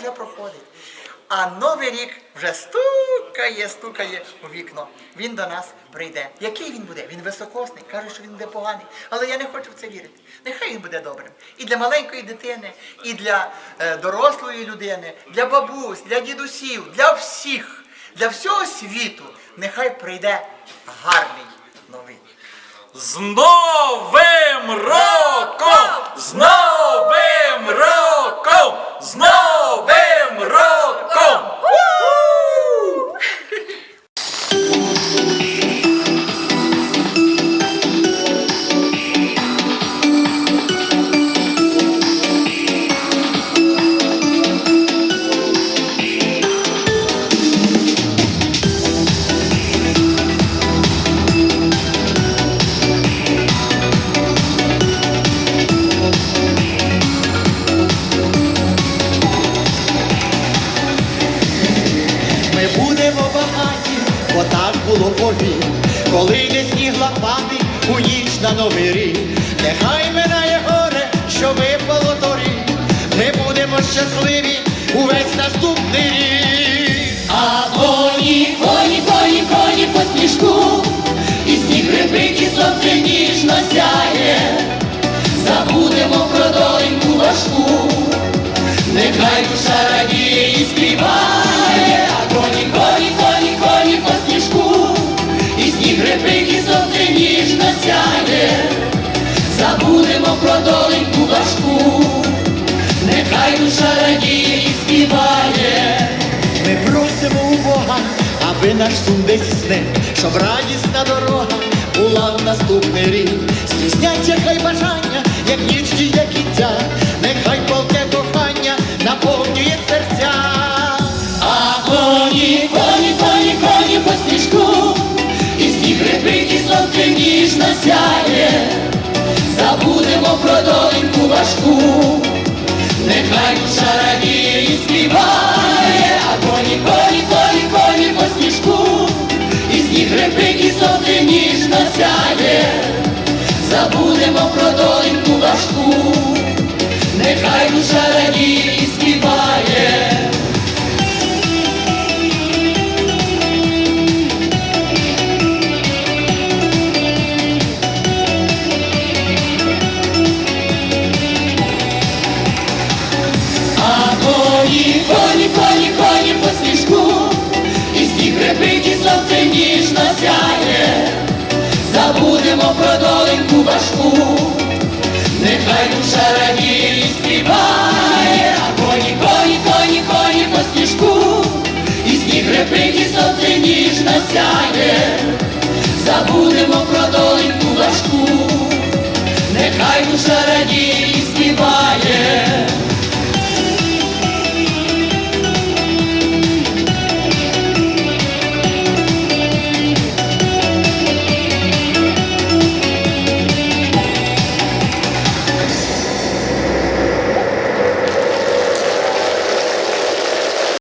вже проходить. А новий рік вже стукає, стукає у вікно. Він до нас прийде. Який він буде? Він високосний, каже, що він буде поганий. Але я не хочу в це вірити. Нехай він буде добрим. І для маленької дитини, і для е, дорослої людини, для бабусь, для дідусів, для всіх, для всього світу. Нехай прийде гарний новий. З Новим роком! Було повік, коли йде сніг лопатий у ніч на новий рік. Нехай минає горе, що випало торік. Ми будемо щасливі увесь наступний рік. А коні, коні, коні, коні по сніжку, і сніг репить, і сонце ніжно сяє, забудемо про доленьку важку, нехай душа про доленьку важку, нехай душа радіє і співає. Ми просимо у Бога, аби наш сум десь сне, щоб радісна дорога була в наступний рік. Здійсняться хай бажання, як ніч кінця, нехай про доньку важку, нехай душа і співає, забудемо про долинку важку, нехай душа радіє і співає, а коні, коні, коні, коні по сніжку, і сніг репить, і сонце ніжно сяє, забудемо про долинку важку, нехай душа радіє